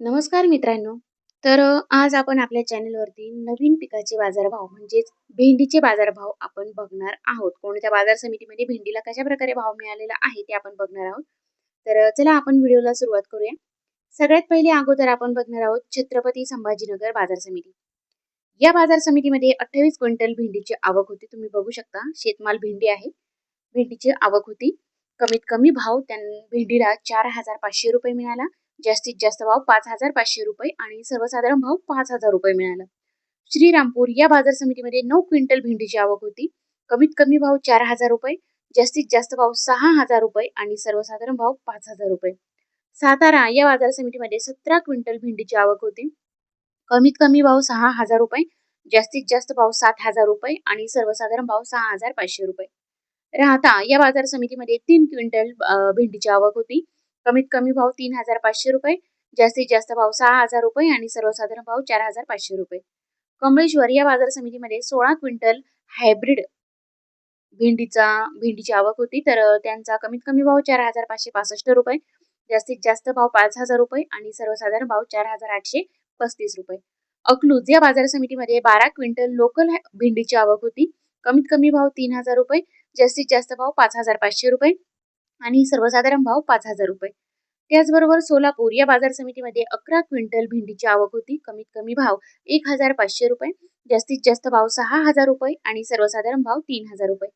नमस्कार मित्रांनो. तर आज आपण आपल्या चॅनलवरती नवीन पिकाचे बाजारभाव म्हणजेच भेंडीचे बाजारभाव आपण बघणार आहोत. कोणत्या बाजार समितीमध्ये भेंडीला कशा प्रकारे भाव मिळालेला आहे ते आपण बघणार आहोत. तर चला आपण व्हिडिओला सुरुवात करूया. सगळ्यात पहिले अगोदर आपण बघणार आहोत छत्रपती संभाजीनगर बाजार समिती. या बाजार समितीमध्ये अठ्ठावीस क्विंटल भेंडीची आवक होती. तुम्ही बघू शकता शेतमाल भेंडी आहे. भेंडीची आवक होती. कमीत कमी भाव त्या भेंडीला चार हजार पाचशे रुपये मिळाला. जास्तीत जास्त भाव पाच हजार पाचशे रुपये आणि सर्वसाधारण भाव पाच हजार रुपये मिळाला. श्रीरामपूर या बाजार समितीमध्ये नऊ क्विंटल भेंडीची आवक होती. कमीत कमी भाव चार हजार रुपये जास्तीत जास्त भाव सहा हजार रुपये आणि सर्वसाधारण भाव पाच हजार रुपये. सातारा या बाजार समितीमध्ये सतरा क्विंटल भेंडीची आवक होती. कमीत कमी भाव सहा हजार रुपये जास्तीत जास्त भाव सात हजार रुपये आणि सर्वसाधारण भाव सहा हजार पाचशे रुपये. राहता या बाजार समितीमध्ये तीन क्विंटल भेंडीची आवक होती. कमीत कमी भाव तीन हजार पाचशे रुपये जास्तीत जास्त भाव सहा हजार रुपये आणि सर्वसाधारण भाव चार हजार पाचशे रुपये. कमळेश्वर या बाजार समितीमध्ये सोळा क्विंटल हायब्रिड भेंडीचा भेंडीची आवक होती तर त्यांचा कमीत कमी भाव चार हजार पाचशे पासष्ट रुपये जास्तीत जास्त भाव पाच हजार रुपये आणि सर्वसाधारण भाव चार हजार आठशे पस्तीस रुपये. अकलूज या बाजार समितीमध्ये बारा क्विंटल लोकल भेंडीची आवक होती कमीत कमी भाव तीन हजार रुपये जास्तीत जास्त भाव पाच हजार पाचशे रुपये आणि सर्वसाधारण भाव पाच हजार रुपये. त्याचबरोबर सोलापूर या बाजार समितीमध्ये अकरा क्विंटल भेंडीची आवक होती. कमीत कमी भाव एक हजार पाचशे रुपये जास्तीत जास्त भाव सहा हजार रुपये आणि सर्वसाधारण भाव तीन हजार रुपये.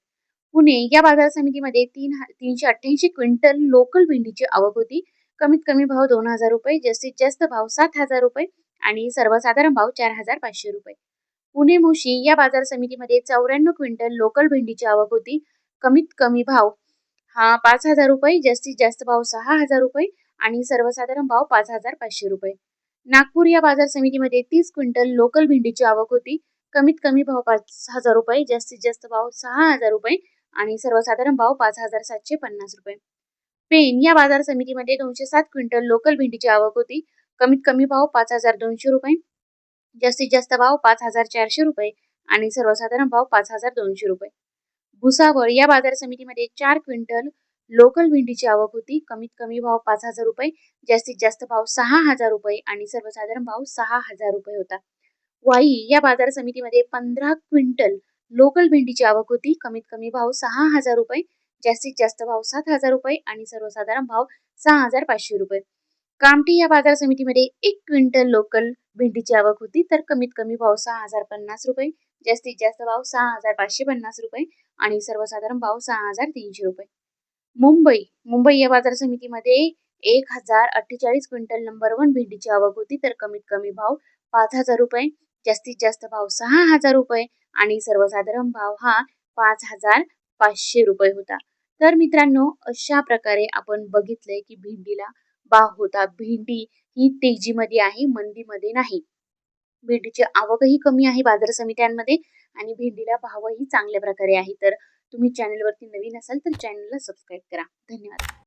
पुणे या बाजार समितीमध्ये तीन तीनशे अठ्ठ्याऐंशी क्विंटल लोकल भेंडीची आवक होती. कमीत कमी भाव दोन हजार रुपये जास्तीत जास्त भाव सात हजार रुपये आणि सर्वसाधारण भाव चार हजार पाचशे रुपये. पुणे मुशी या बाजार समितीमध्ये चौऱ्याण्णव क्विंटल लोकल भेंडीची आवक होती. कमीत कमी भाव हा पाच हजार रुपये जास्तीत जास्त भाव सहा हजार रुपये आणि सर्वसाधारण भाव पाच हजार पाचशे रुपये. नागपूर या बाजार समितीमध्ये तीस क्विंटल लोकल भेंडीची आवक होती. कमीत कमी भाव पाच हजार रुपये जास्तीत जास्त भाव सहा हजार रुपये आणि सर्वसाधारण भाव पाच हजार सातशे पन्नास रुपये. पेन या बाजार समितीमध्ये दोनशे सात क्विंटल लोकल भेंडीची आवक होती. कमीत कमी भाव पाच हजार दोनशे रुपये जास्तीत जास्त भाव पाच हजार चारशे रुपये आणि सर्वसाधारण भाव पाच हजार दोनशे रुपये. भुसावळ या बाजार समितीमध्ये चार क्विंटल लोकल भेंडीची आवक होती. कमीत कमी भाव पाच हजार रुपये जास्तीत जास्त भाव सहा हजार रुपये आणि सर्वसाधारण भाव सहा हजार रुपये होता. वाई या बाजार समितीमध्ये पंधरा क्विंटल लोकल भेंडीची आवक होती. कमीत कमी भाव सहा हजार रुपये जास्तीत जास्त भाव सात हजार रुपये आणि सर्वसाधारण भाव सहा हजार पाचशे रुपये. कामठी या बाजार समितीमध्ये एक क्विंटल लोकल भेंडीची आवक होती. तर कमीत कमी भाव सहा हजार पन्नास रुपये जास्तीत जास्त भाव सहा हजार पाचशे पन्नास रुपये आणि सर्वसाधारण भाव सहा हजार तीनशे रुपये. मुंबई मुंबई या बाजार समितीमध्ये एक हजार अठ्ठेचाळीस क्विंटल नंबर वन भेंडीची आवक होती तर कमीत कमी भाव पाच हजार रुपये जास्तीत जास्त भाव सहा हजार रुपये आणि सर्वसाधारण भाव हा पाच हजार पाचशे रुपये होता. तर मित्रांनो अशा प्रकारे आपण बघितलंय की भेंडीला भाव होता. भेंडी ही तेजीमध्ये आहे मंदीमध्ये नाही. भेंडीची आवकही कमी आहे बाजार समित्यांमध्ये आणि भेंडीला भावही चांगल्या प्रकारे आहे. तर तुम्ही चॅनलवरती नवीन असाल तर चॅनलला सबस्क्राईब करा. धन्यवाद.